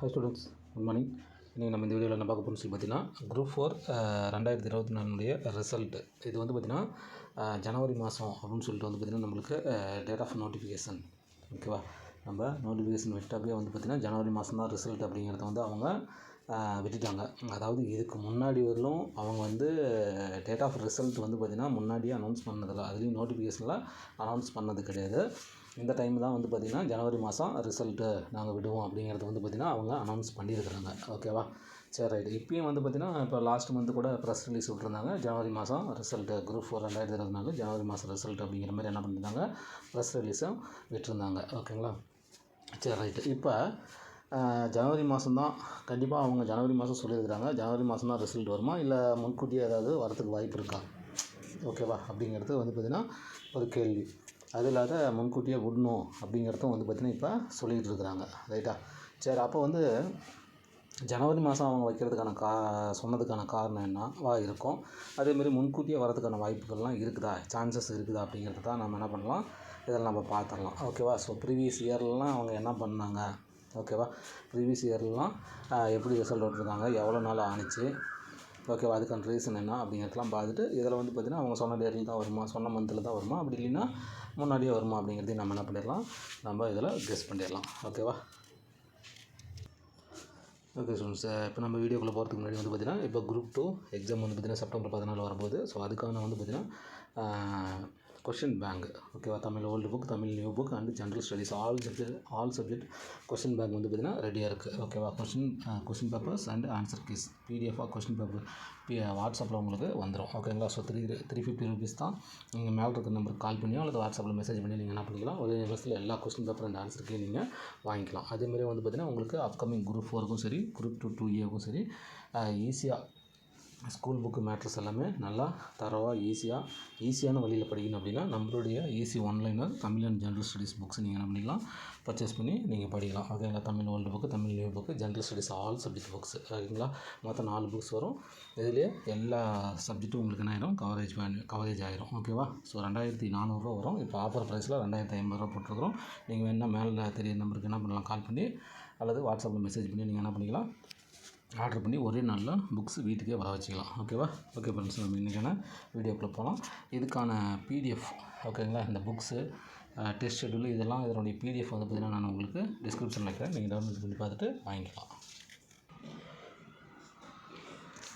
Hi students good morning இன்றைக்கி நம்ம இந்த வீடியோவில் என்ன பார்க்க போகணும்னு சொல்லி பார்த்தீங்கன்னா குரூப் ஃபோர் ரெண்டாயிரத்தி இருபத்தி நாலுடைய ரிசல்ட்டு இது வந்து பார்த்திங்கன்னா ஜனவரி மாதம் அப்படின்னு சொல்லிட்டு வந்து பார்த்திங்கன்னா நம்மளுக்கு டேட் ஆஃப் நோட்டிஃபிகேஷன் ஓகேவா நம்ம நோட்டிஃபிகேஷன் விட்டாவே வந்து பார்த்திங்கன்னா ஜனவரி மாதம் தான் ரிசல்ட் அப்படிங்கிறத வந்து அவங்க விட்டுட்டாங்க. அதாவது இதுக்கு முன்னாடி வரலும் அவங்க வந்து டேட் ஆஃப் ரிசல்ட் வந்து பார்த்திங்கன்னா முன்னாடியே அனௌன்ஸ் பண்ணதில்லை. அதுலேயும் நோட்டிஃபிகேஷனில் அனௌன்ஸ் பண்ணது கிடையாது. இந்த டைம் தான் வந்து பார்த்திங்கன்னா ஜனவரி மாதம் ரிசல்ட்டு நாங்கள் விடுவோம் அப்படிங்கிறது வந்து பார்த்திங்கன்னா அவங்க அனௌன்ஸ் பண்ணியிருக்கிறாங்க ஓகேவா சரி ரைட் இப்பயும் வந்து பார்த்திங்கன்னா இப்போ லாஸ்ட் மந்த்து கூட ப்ரெஸ் ரிலீஸ் விட்ருந்தாங்க ஜனவரி மாதம் ரிசல்ட்டு குரூப் ஃபோர் ரெண்டாயிரத்தி இருபத்தி நாலு ஜனவரி மாதம் ரிசல்ட் அப்படிங்கிற மாதிரி என்ன பண்ணியிருந்தாங்க ப்ரெஸ் ரிலீஸும் விட்டுருந்தாங்க. ஓகேங்களா சரி ரைட்டு இப்போ ஜனவரி மாதம் தான். கண்டிப்பாக அவங்க ஜனவரி மாதம் சொல்லியிருக்கிறாங்க. ஜனவரி மாதம் தான் ரிசல்ட் வருமா? இல்லை முன்கூட்டியே ஏதாவது வரத்துக்கு வாய்ப்பு இருக்கா? ஓகேவா அப்படிங்கிறது வந்து பார்த்திங்கன்னா ஒரு கேள்வி. அது இல்லாத முன்கூட்டியே விடணும் அப்படிங்கிறதும் வந்து பார்த்திங்கன்னா இப்போ சொல்லிகிட்டு இருக்கிறாங்க. ரைட்டா சரி அப்போ வந்து ஜனவரி மாதம் அவங்க வைக்கிறதுக்கான கா சொன்னதுக்கான காரணம் என்னவா இருக்கும்? அதேமாரி முன்கூட்டியே வரதுக்கான வாய்ப்புகள்லாம் இருக்குதா? சான்சஸ் இருக்குதா அப்படிங்கிறது தான் நம்ம என்ன பண்ணலாம்? இதெல்லாம் நம்ம பார்த்துடலாம். ஓகேவா ஸோ ப்ரீவியஸ் இயர்லாம் அவங்க என்ன பண்ணாங்க? ஓகேவா ப்ரீவியஸ் இயர்லாம் எப்படி ரிசல்ட் விட்டுருந்தாங்க எவ்வளோ நாள் ஆணுச்சு? ஓகேவா அதுக்கான ரீசன் என்ன அப்படிங்கிறதெல்லாம் பார்த்துட்டு இதில் வந்து பார்த்திங்கன்னா அவங்க சொன்ன டேட்டில் தான் வருமா சொன்ன மந்தில் தான் வருமா அப்படி இல்லைன்னா முன்னாடியே வருமா அப்படிங்கிறதையும் நம்ம என்ன பண்ணிடலாம் நம்ம இதில் கெஸ் பண்ணிடலாம். ஓகேவா ஓகே ஸ்டூடெண்ட்ஸ் இப்போ நம்ம வீடியோக்குள்ளே போகிறதுக்கு முன்னாடி வந்து பார்த்திங்கன்னா இப்போ குரூப் டூ எக்ஸாம் வந்து பார்த்திங்கன்னா செப்டம்பர் பதினாலு வரும்போது ஸோ அதுக்கான வந்து பார்த்திங்கன்னா கொஷின் பேங்க் ஓகேவா Tamil old book Tamil new book and general studies all subject all subject question bank வந்து பார்த்திங்கன்னா ரெடியாக இருக்குது ஓகேவா question question papers and answer keys பிடிஎஃபாக கொஷின் பேப்பர் பி வாட்ஸ்அப்பில் உங்களுக்கு வந்துடும் ஓகேங்களா so three three fifty rupees தான். நீங்கள் மேலே இருக்கிற நம்பருக்கு கால் பண்ணியோ அல்லது வாட்ஸ்அப்பில் மெசேஜ் பண்ணி நீங்கள் என்ன பண்ணிக்கலாம்? ஒரே நிமிஷத்தில் எல்லா கொஸ்டின் பேப்பர் அண்ட் ஆன்சருக்கையும் நீங்கள் வாங்கிக்கலாம். அதேமாதிரி வந்து பார்த்திங்கன்னா உங்களுக்கு அப்கமிங் குரூப் ஃபோருக்கும் சரி குரூப் டூ டூ ஏவுக்கும் சரி uh, ஈஸியாக ஸ்கூல் புக்கு மேட்ரஸ் எல்லாமே நல்லா தரவாக ஈஸியாக ஈஸியான வழியில் படிக்கணும் அப்படின்னா நம்மளுடைய easy one liner Tamil and general studies books நீங்கள் என்ன பண்ணிக்கலாம் பர்ச்சேஸ் பண்ணி நீங்கள் படிக்கலாம். ஓகேங்களா Tamil old book Tamil new book general studies all subject books ஓகேங்களா மொத்தம் நாலு புக்ஸ் வரும். இதுலேயே எல்லா சப்ஜெக்ட்டும் உங்களுக்கு என்ன ஆயிரும்? கவரேஜ் பண்ணி கவரேஜ் ஆயிரும். ஓகேவா ஸோ ரெண்டாயிரத்தி நானூறுரூவா வரும். இப்போ ஆஃபர் ப்ரைஸில் ரெண்டாயிரத்தி ஐம்பது ரூபா போட்டிருக்கிறோம். நீங்கள் வேணால் மேலே தெரிய நம்பருக்கு என்ன பண்ணலாம்? கால் பண்ணி அல்லது வாட்ஸ்அப்பில் மெசேஜ் பண்ணி நீங்கள் என்ன பண்ணிக்கலாம்? ஆர்டர் பண்ணி ஒரே நாளில் புக்ஸ் வீட்டுக்கே வர வச்சுக்கலாம். ஓகேவா ஓகே ஃப்ரெண்ட்ஸ் நம்ம இன்றைக்கான வீடியோக்குள்ளே போகலாம். இதுக்கான பிடிஎஃப் ஓகேங்களா இந்த புக்ஸு டெஸ்ட் ஷெட்யூல் இதெல்லாம் இதனுடைய பிடிஎஃப் வந்து பார்த்திங்கன்னா நான் உங்களுக்கு டிஸ்கிரிப்ஷனில் இருக்கிறேன் நீங்கள் டவுன்லோட் பண்ணி பார்த்துட்டு வாங்கிக்கலாம்.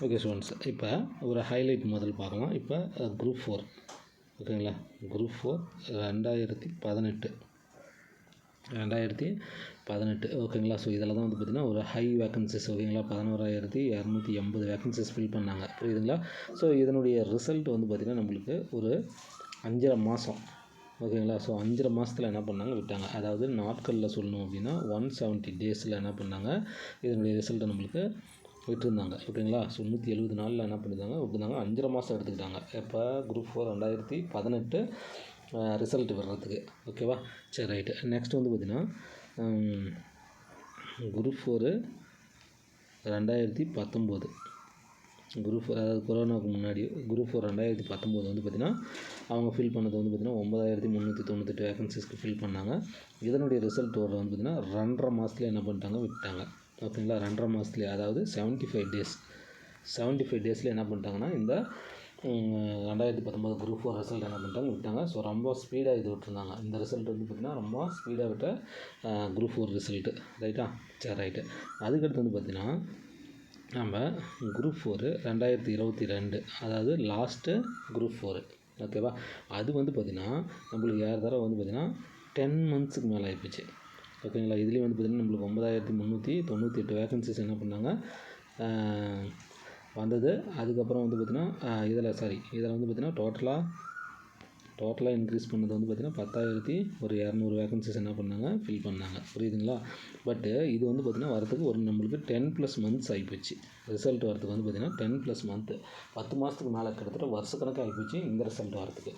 ஓகே ஸ்டூடெண்ட்ஸ் இப்போ ஒரு ஹைலைட் முதல் பார்க்கலாம். இப்போ குரூப் ஃபோர் ஓகேங்களா குரூப் ஃபோர் ரெண்டாயிரத்தி பதினெட்டு. ரெண்டாயிரத்தி பதினெட்டு ஓகேங்களா? ஸோ இதில் தான் வந்து பார்த்திங்கன்னா ஒரு ஹை வேக்கன்சிஸ் ஓகேங்களா? பதினோராயிரத்தி இரநூத்தி எண்பது வேக்கன்சிஸ் ஃபில் பண்ணாங்க. புரியுதுங்களா? ஸோ இதனுடைய ரிசல்ட் வந்து பார்த்திங்கன்னா நம்மளுக்கு ஒரு அஞ்சரை மாதம் ஓகேங்களா? ஸோ அஞ்சரை மாதத்தில் என்ன பண்ணாங்க? விட்டாங்க. அதாவது நாட்களில் சொல்லணும் அப்படின்னா ஒன் செவன்ட்டி டேஸில் என்ன பண்ணாங்க? இதனுடைய ரிசல்ட்டை நம்மளுக்கு விட்டுருந்தாங்க. ஓகேங்களா? ஸோ நூற்றி எழுபது நாளில் என்ன பண்ணியிருந்தாங்க விட்டுருந்தாங்க. அஞ்சரை மாதம் எடுத்துக்கிட்டாங்க. எப்போ? குரூப் ஃபோர் ரெண்டாயிரத்தி பதினெட்டு ரிசல்ட் வர்றதுக்கு ஓகேவா? சரி ரைட்டு நெக்ஸ்ட் வந்து பார்த்திங்கன்னா குரூப் ஃபோரு ரெண்டாயிரத்தி பத்தொம்போது. குரூப் ஃபோர் அதாவது கொரோனாவுக்கு முன்னாடி குரூப் ஃபோர் ரெண்டாயிரத்தி பத்தொம்போது வந்து பார்த்திங்கன்னா அவங்க ஃபில் பண்ணது வந்து பார்த்திங்கன்னா ஒம்பதாயிரத்தி முந்நூற்றி தொண்ணூத்தெட்டு வேகன்சிஸ்க்கு ஃபில் பண்ணாங்க. இதனுடைய ரிசல்ட் வர வந்து பார்த்திங்கன்னா ரெண்டரை மாதத்துல என்ன பண்ணிட்டாங்க விட்டாங்க. ஓகேங்களா? ரெண்டரை மாதத்துலேயே அதாவது seventy five days seventy five டேஸில் என்ன பண்ணிட்டாங்கன்னா இந்த ரெண்டாயிரத்தி பத்தொம்போது குரூப் ஃபோர் ரிசல்ட் என்ன பண்ணிட்டாங்க? விட்டாங்க. ஸோ ரொம்ப ஸ்பீடாக இது விட்டுருந்தாங்க. இந்த ரிசல்ட் வந்து பார்த்திங்கன்னா ரொம்ப ஸ்பீடாக விட்ட குரூப் ஃபோர் ரிசல்ட்டு ரைட்டா சரி ரைட்டு அதுக்கடுத்து வந்து பார்த்திங்கன்னா நம்ம குரூப் ஃபோரு ரெண்டாயிரத்தி இருபத்தி ரெண்டு அதாவது லாஸ்ட்டு குரூப் ஃபோரு ஓகேவா அது வந்து பார்த்திங்கன்னா நம்மளுக்கு ஏற தடவை வந்து பார்த்திங்கன்னா டென் மந்த்ஸுக்கு மேலே ஆகிப்போச்சு ஓகேங்களா இதுலேயும் வந்து பார்த்திங்கன்னா நம்மளுக்கு ஒன்பதாயிரத்தி முந்நூற்றி தொண்ணூற்றி எட்டு வேகன்சிஸ் என்ன பண்ணாங்க? வந்தது. அதுக்கப்புறம் வந்து பார்த்திங்கன்னா இதில் சாரி இதில் வந்து பார்த்திங்கன்னா டோட்டலாக டோட்டலாக இன்க்ரீஸ் பண்ணது வந்து பார்த்திங்கன்னா பத்தாயிரத்தி ஒரு இரநூறு வேகன்சிஸ் என்ன பண்ணாங்க? ஃபில் பண்ணாங்க. புரியுதுங்களா? பட்டு இது வந்து பார்த்திங்கன்னா வரதுக்கு ஒரு நம்மளுக்கு டென் ப்ளஸ் மந்த்ஸ் ஆகிப்போச்சு ரிசல்ட் வரதுக்கு வந்து பார்த்திங்கன்னா டென் ப்ளஸ் மந்த்து பத்து மாதத்துக்கு மேலே கிட்டத்தட்ட வருஷக்கணக்காக ஆகிப்போச்சு இந்த ரிசல்ட் வரதுக்கு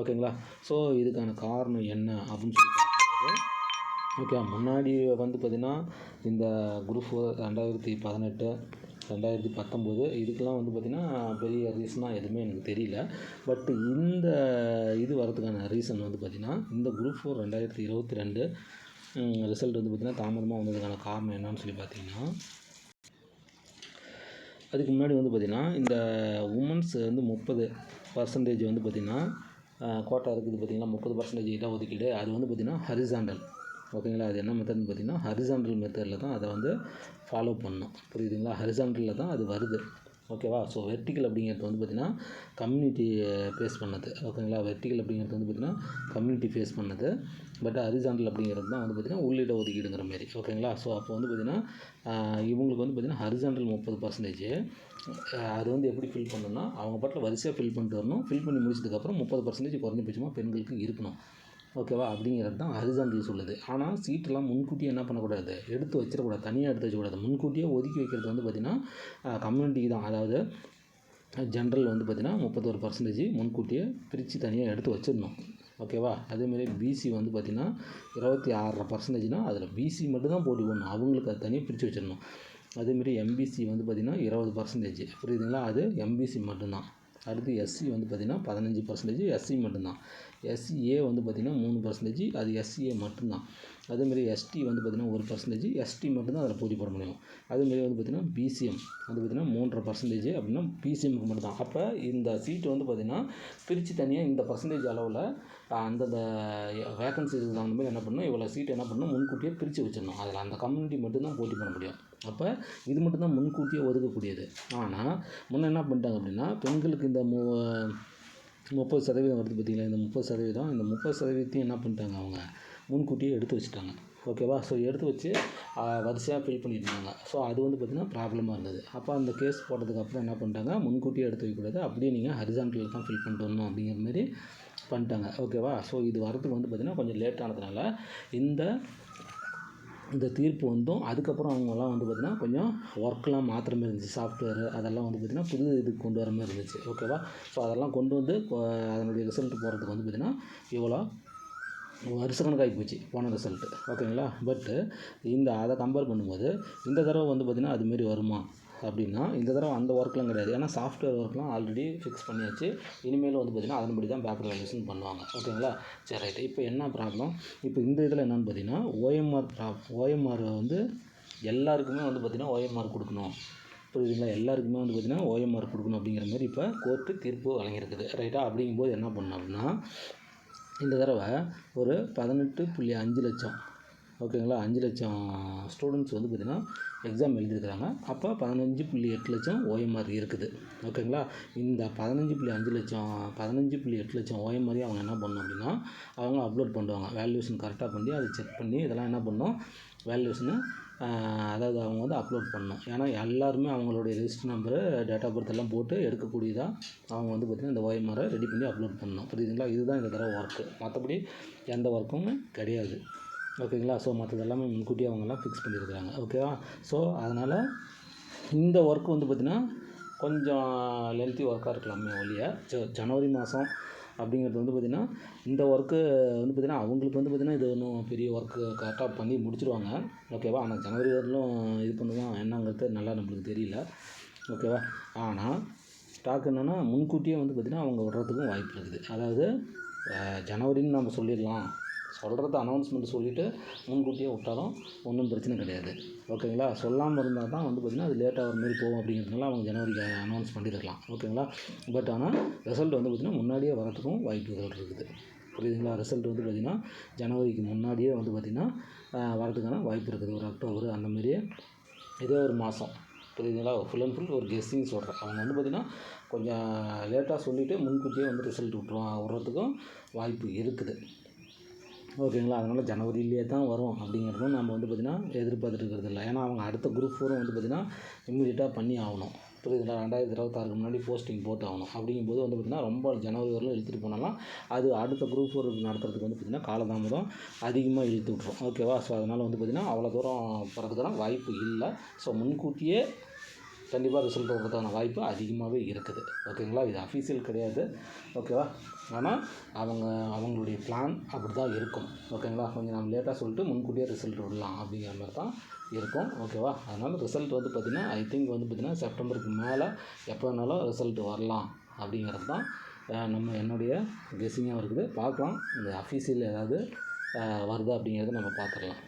ஓகேங்களா ஸோ இதுக்கான காரணம் என்ன அப்படின்னு சொல்லி ஓகே முன்னாடி வந்து பார்த்திங்கன்னா இந்த குரூப் ரெண்டாயிரத்தி பதினெட்டு ரெண்டாயிரத்தி பத்தொம்போது. இதுக்கெல்லாம் வந்து பார்த்திங்கன்னா பெரிய ரீசனாக எதுவுமே எனக்கு தெரியல. பட் இந்த இது வரதுக்கான ரீசன் வந்து பார்த்திங்கன்னா இந்த குரூப் ஃபோர் ரெண்டாயிரத்தி இருபத்தி ரெண்டு ரிசல்ட் வந்து பார்த்திங்கன்னா தாமதமாக வந்ததுக்கான காரணம் என்னன்னு சொல்லி பார்த்தீங்கன்னா அதுக்கு முன்னாடி வந்து பார்த்திங்கன்னா இந்த உமன்ஸ் வந்து முப்பது பர்சன்டேஜ் வந்து பார்த்திங்கன்னா கோட்டா இருக்குது பார்த்திங்கன்னா முப்பது பர்சன்டேஜ் இடம் ஒதுக்கீடு. அது வந்து பார்த்திங்கன்னா ஹரிசாண்டல் ஓகேங்களா? அது என்ன மெத்தட்னு பார்த்தீங்கன்னா ஹரிசான்டல் மெத்தடில் தான் அதை வந்து ஃபாலோ பண்ணணும். புரியுதுங்களா? ஹரிசான்டலில் தான் அது வருது. ஓகேவா ஸோ வெர்டிக்கல் அப்படிங்கிறது வந்து பார்த்திங்கன்னா கம்யூனிட்டி ஃபேஸ் பண்ணது. ஓகேங்களா? வெர்டிக்கல் அப்படிங்கிறது வந்து பார்த்திங்கன்னா கம்யூனிட்டி ஃபேஸ் பண்ணது. பட் ஹரிசாண்டல் அப்படிங்கிறது தான் வந்து பார்த்திங்கன்னா உள்ளிட ஒதுக்கீடுங்கிற மாதிரி. ஓகேங்களா? ஸோ அப்போ வந்து பார்த்திங்கன்னா இவங்களுக்கு வந்து பார்த்திங்கன்னா ஹரிசாண்டல் முப்பது பர்சன்டேஜ் அது வந்து எப்படி ஃபில் பண்ணணும்னா அவங்க பாட்டில் வரிசையாக ஃபில் பண்ணிட்டு வரணும். ஃபில் பண்ணி முடிச்சதுக்கப்புறம் முப்பது பர்சன்டேஜ் குறைஞ்சபட்சமாக பெண்களுக்கு இருக்கணும். ஓகேவா? அப்படிங்கிறது தான் ஹரிசாண்டல் சொல்லுது. ஆனால் சீட்டெல்லாம் முன்கூட்டியே என்ன பண்ணக்கூடாது? எடுத்து வச்சிடக்கூடாது. தனியாக எடுத்து வச்சக்கூடாது முன்கூட்டியே ஒதுக்கி வைக்கிறது வந்து பார்த்திங்கன்னா கம்யூனிட்டி தான். அதாவது ஜென்ரல் வந்து பார்த்திங்கன்னா முப்பத்தொரு பர்சன்டேஜ் முன்கூட்டியே பிரித்து தனியாக எடுத்து வச்சிடணும். ஓகேவா? அதேமாரி பிசி வந்து பார்த்திங்கன்னா இருபத்தி ஆறரை பர்சன்டேஜ்னால் அதில் பிசி மட்டும்தான் போட்டி போடணும். அவங்களுக்கு அது தனியாக பிரித்து வச்சிடணும். அதேமாரி எம்பிசி வந்து பார்த்திங்கன்னா இருபது பர்சன்டேஜ் புரியுதுங்களா? அது எம்பிசி மட்டும்தான். அடுத்து எஸ்சி வந்து பார்த்திங்கன்னா பதினஞ்சு பர்சன்டேஜ் எஸ்சி மட்டும்தான். எஸ்சிஏ வந்து பார்த்திங்கன்னா மூணு பர்சன்டேஜ் அது எஸ்சிஏ மட்டும்தான். அதேமாரி எஸ்டி வந்து பார்த்திங்கன்னா ஒரு பர்சன்டேஜ் எஸ்டி மட்டும்தான் அதில் போட்டி போட முடியும். அதேமாதிரி வந்து பார்த்திங்கன்னா பிசிஎம் அது பார்த்திங்கன்னா மூன்றரை பர்சன்டேஜ் அப்படின்னா பிசிஎம்க்கு மட்டும்தான். அப்போ இந்த சீட்டு வந்து பார்த்திங்கன்னா பிரித்து தனியாக இந்த பர்சன்டேஜ் அளவில் அந்தந்த வேக்கன்சிக்கு தகுந்த மாதிரி என்ன பண்ணணும் இவ்வளோ சீட் என்ன பண்ணணும் முன்கூட்டியே பிரித்து வச்சிடணும். அதில் அந்த கம்யூனிட்டி மட்டும்தான் போட்டி பண்ண முடியும். அப்போ இது மட்டும்தான் முன்கூட்டியே ஒதுக்கக்கூடியது. ஆனால் முன்னே என்ன பண்ணிட்டாங்க அப்படின்னா பெண்களுக்கு இந்த மு முப்பது சதவீதம் வருது பார்த்தீங்களா? இந்த முப்பது சதவீதம் இந்த முப்பது சதவீதத்தையும் என்ன பண்ணிட்டாங்க அவங்க? முன்கூட்டியே எடுத்து வச்சுட்டாங்க. ஓகேவா ஸோ எடுத்து வச்சு வரிசையாக ஃபில் பண்ணியிருந்தாங்க. ஸோ அது வந்து பார்த்திங்கன்னா ப்ராப்ளமாக இருந்தது. அப்போ அந்த கேஸ் போட்டதுக்கப்புறம் என்ன பண்ணிட்டாங்க? முன்கூட்டியே எடுத்து வைக்கக்கூடாது. அப்படியே நீங்கள் ஹரிசாண்டலில் தான் ஃபில் பண்ணிட்டு வரணும் அப்படிங்கிற மாதிரி பண்ணிட்டாங்க. ஓகேவா ஸோ இது வரதுக்கு வந்து பார்த்திங்கன்னா கொஞ்சம் லேட் ஆனதுனால இந்த இந்த தீர்ப்பு வந்தும் அதுக்கப்புறம் அவங்கெல்லாம் வந்து பார்த்திங்கன்னா கொஞ்சம் ஒர்க்லாம் மாற்றுற மாதிரி இருந்துச்சு. சாஃப்ட்வேர் அதெல்லாம் வந்து பார்த்திங்கன்னா புது இதுக்கு கொண்டு வர மாதிரி இருந்துச்சு. ஓகேவா ஸோ அதெல்லாம் கொண்டு வந்து அதனுடைய ரிசல்ட் போகிறதுக்கு வந்து பார்த்திங்கன்னா இவ்வளோ வருஷக்கணக்காகி போச்சு போன ரிசல்ட்டு ஓகேங்களா? பட்டு இந்த அதை கம்பேர் பண்ணும்போது இந்த தடவை வந்து பார்த்திங்கன்னா அதுமாரி வருமா? அப்படின்னா இந்த தடவை அந்த ஒர்க்லாம் கிடையாது. ஏன்னா சாஃப்ட்வேர் ஒர்க்லாம் ஆல்ரெடி ஃபிக்ஸ் பண்ணியாச்சு. இனிமேல் வந்து பார்த்திங்கன்னா அதன்படி தான் பேப்பர் வேல்யூஷன் பண்ணுவாங்க. ஓகேங்களா? சரி ரைட்டு இப்போ என்ன ப்ராப்ளம் இப்போ இந்த இதில் என்னென்னு பார்த்தீங்கன்னா ஓஎம்ஆர் ப்ரா ஓஎம்ஆர் வந்து எல்லாருக்குமே வந்து பார்த்திங்கன்னா ஓஎம்ஆர் கொடுக்கணும். புரியுதுங்களா? எல்லாருக்குமே வந்து பார்த்திங்கன்னா ஓஎம்ஆர் கொடுக்கணும் அப்படிங்கிற மாதிரி இப்போ கோர்ட்டு தீர்ப்பு வழங்கியிருக்குது. ரைட்டாக அப்படிங்கும்போது என்ன பண்ணோம் அப்படின்னா இந்த தடவை ஒரு பதினெட்டு புள்ளி அஞ்சு லட்சம். ஓகேங்களா அஞ்சு லட்சம் ஸ்டூடெண்ட்ஸ் வந்து பார்த்திங்கன்னா எக்ஸாம் எழுதியிருக்கிறாங்க. அப்போ பதினஞ்சு புள்ளி எட்டு லட்சம் ஓஎம்ஆர் இருக்குது. ஓகேங்களா இந்த பதினஞ்சு புள்ளி அஞ்சு லட்சம் பதினஞ்சு புள்ளி எட்டு லட்சம் ஓஎம்ஆரையும் அவங்க என்ன பண்ணணும் அப்படின்னா அவங்க அப்லோட் பண்ணுவாங்க. வேல்யூஷன் கரெக்டாக பண்ணி அதை செக் பண்ணி இதெல்லாம் என்ன பண்ணணும்? வேல்யூஸ்னு அதாவது அவங்க வந்து அப்லோட் பண்ணணும். ஏன்னா எல்லாருமே அவங்களுடைய register number date of birth எல்லாம் போட்டு எடுக்கக்கூடியதாக அவங்க வந்து பார்த்திங்கன்னா இந்த ஓஎம்ஆரை ரெடி பண்ணி அப்லோட் பண்ணணும். புரியுதுங்களா? இதுதான் இந்த தடவை ஒர்க்கு மற்றபடி எந்த ஒர்க்கும் கிடையாது. ஓகேங்களா? ஸோ மற்றது எல்லாமே முன்கூட்டியே அவங்கெல்லாம் ஃபிக்ஸ் பண்ணியிருக்கிறாங்க. ஓகேவா ஸோ அதனால் இந்த ஒர்க் வந்து பார்த்திங்கன்னா கொஞ்சம் லென்த்தி ஒர்க்காக இருக்கலாமே ஒழிய ஜனவரி மாதம் அப்படிங்கிறது வந்து பார்த்திங்கன்னா இந்த ஒர்க்கு வந்து பார்த்திங்கன்னா அவங்களுக்கு வந்து பார்த்திங்கன்னா இது ஒன்றும் பெரிய ஒர்க்கு கரெக்டாக பண்ணி முடிச்சிடுவாங்க ஓகேவா ஆனால் ஜனவரி வரலும் இது பண்ணுவான் என்னங்கிறது நல்லா நம்மளுக்கு தெரியல. ஓகேவா ஆனால் ஸ்டாக் என்னென்னா முன்கூட்டியே வந்து பார்த்திங்கன்னா அவங்க விடுறதுக்கும் வாய்ப்பு இருக்குது. அதாவது ஜனவரின்னு நம்ம சொல்லிடலாம். சொல்கிறத அனௌன்ஸ்மெண்ட் சொல்லிவிட்டு முன்கூட்டியே விட்டாலும் ஒன்றும் பிரச்சனை கிடையாது. ஓகேங்களா? சொல்லாமல் இருந்தால் தான் வந்து பார்த்திங்கன்னா அது லேட்டாக வர மாதிரி போகும் அப்படிங்கிறதுனால அவங்க ஜனவரிக்கு அனௌன்ஸ் பண்ணியிருக்கலாம் ஓகேங்களா? பட் ஆனால் ரிசல்ட் வந்து பார்த்திங்கன்னா முன்னாடியே வரத்துக்கும் வாய்ப்புகள் இருக்குது. புரியுதுங்களா? ரிசல்ட் வந்து பார்த்திங்கன்னா ஜனவரிக்கு முன்னாடியே வந்து பார்த்திங்கன்னா வரதுக்கான வாய்ப்பு இருக்குது. ஒரு அக்டோபர் அந்த மாதிரியே இதே ஒரு மாதம் புரியுதுங்களா? ஃபுல் அண்ட் ஃபுல் ஒரு கெஸ்ஸிங் சொல்கிறேன் அவங்க வந்து பார்த்திங்கன்னா கொஞ்சம் லேட்டாக சொல்லிவிட்டு முன்கூட்டியே வந்து ரிசல்ட் விட்ருவான் விட்றதுக்கும் வாய்ப்பு இருக்குது. ஓகேங்களா? அதனால் ஜனவரியிலே தான் வரும் அப்படிங்கிறதும் நம்ம வந்து பார்த்திங்கன்னா எதிர்பார்த்துட்டு இல்லை. ஏன்னா அவங்க அடுத்த குரூப் ஃபோரும் வந்து பார்த்திங்கன்னா இம்மிடியட்டாக பண்ணி ஆகணும். புரியுதுங்களா? ரெண்டாயிரத்தி இருபத்தாறுக்கு முன்னாடி போஸ்டிங் போட்டு ஆகணும். அப்படிங்கும்போது வந்து பார்த்திங்கன்னா ரொம்ப ஜனவரி வரலாம் இழுத்துட்டு போனாலும் அது அடுத்த குரூப் ஃபோர் நடத்துறதுக்கு வந்து பார்த்திங்கன்னா காலதாமதம் அதிகமாக இழுத்து விட்ரும் ஓகேவா? ஸோ அதனால் வந்து பார்த்திங்கன்னா அவ்வளோ தூரம் போகிறதுக்கான வாய்ப்பு இல்லை. ஸோ முன்கூட்டியே கண்டிப்பாக ரிசல்ட் வர்றதுக்கான வாய்ப்பு அதிகமாகவே இருக்குது. ஓகேங்களா? இது அஃபீஷியல் கிடையாது. ஓகேவா? ஆனால் அவங்க அவங்களுடைய பிளான் அப்படி தான் இருக்கும். ஓகேங்களா கொஞ்சம் நம்ம லேட்டாக சொல்லிட்டு முன்கூட்டியே ரிசல்ட் விடலாம் அப்படிங்கிற மாதிரி தான் இருக்கும். ஓகேவா அதனால் ரிசல்ட் வந்து பார்த்திங்கன்னா ஐ திங்க் வந்து பார்த்திங்கன்னா செப்டம்பருக்கு மேலே எப்போ வேணாலும் ரிசல்ட் வரலாம் அப்படிங்கிறது தான் நம்ம என்னுடைய கெஸிங்காக இருக்குது. பார்க்கலாம். இந்த அஃபீஷியல் ஏதாவது வருதா அப்படிங்கிறத நம்ம பார்த்துடலாம்.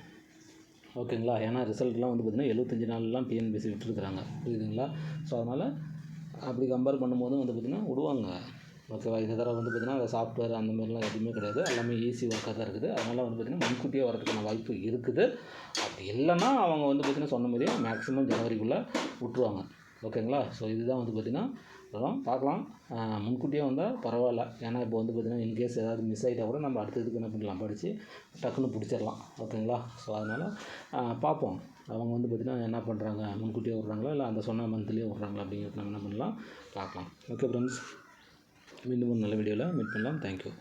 ஓகேங்களா ஏன்னா ரிசல்ட்லாம் வந்து பார்த்திங்கன்னா எழுபத்தஞ்சி நாள்லாம் டிஎன்பிசி விட்டுருக்குறாங்க. புரியுதுங்களா? ஸோ அதனால் அப்படி கம்பேர் பண்ணும்போது வந்து பார்த்திங்கன்னா விடுவாங்க. ஓகேவா இந்த தடவை வந்து பார்த்திங்கன்னா சாஃப்ட்வேர் அந்த மாதிரிலாம் எதுவுமே கிடையாது. எல்லாமே ஈஸி ஒர்க்காக தான் இருக்குது. அதனால் வந்து பார்த்திங்கன்னா முன்கூட்டியே வரதுக்கான வாய்ப்பு இருக்குது. அப்படி இல்லைன்னா அவங்க வந்து பார்த்திங்கன்னா சொன்ன மாதிரியே மேக்ஸிமம் ஜனவரிக்குள்ளே விட்ருவாங்க ஓகேங்களா? ஸோ இதுதான் வந்து பார்த்திங்கன்னா பார்க்கலாம். முன்கூட்டியே வந்தால் பரவாயில்ல. ஏன்னா இப்போ வந்து பார்த்திங்கன்னா இன்கேஸ் ஏதாவது மிஸ் ஆகிட்டா கூட நம்ம அடுத்ததுக்கு என்ன பண்ணலாம் படித்து டக்குன்னு பிடிச்சிடலாம். ஓகேங்களா? ஸோ அதனால் பார்ப்போம். அவங்க வந்து பார்த்திங்கன்னா என்ன பண்ணுறாங்க முன்கூட்டியே விட்றாங்களா? இல்லை அந்த சொன்ன மந்த்லேயே விட்றாங்களா? அப்படிங்கிறது நம்ம என்ன பண்ணலாம்? பார்க்கலாம். ஓகே ஃப்ரெண்ட்ஸ் மீண்டும் ஒரு நல்ல வீடியோவில் மீட் பண்ணலாம். தேங்க்யூ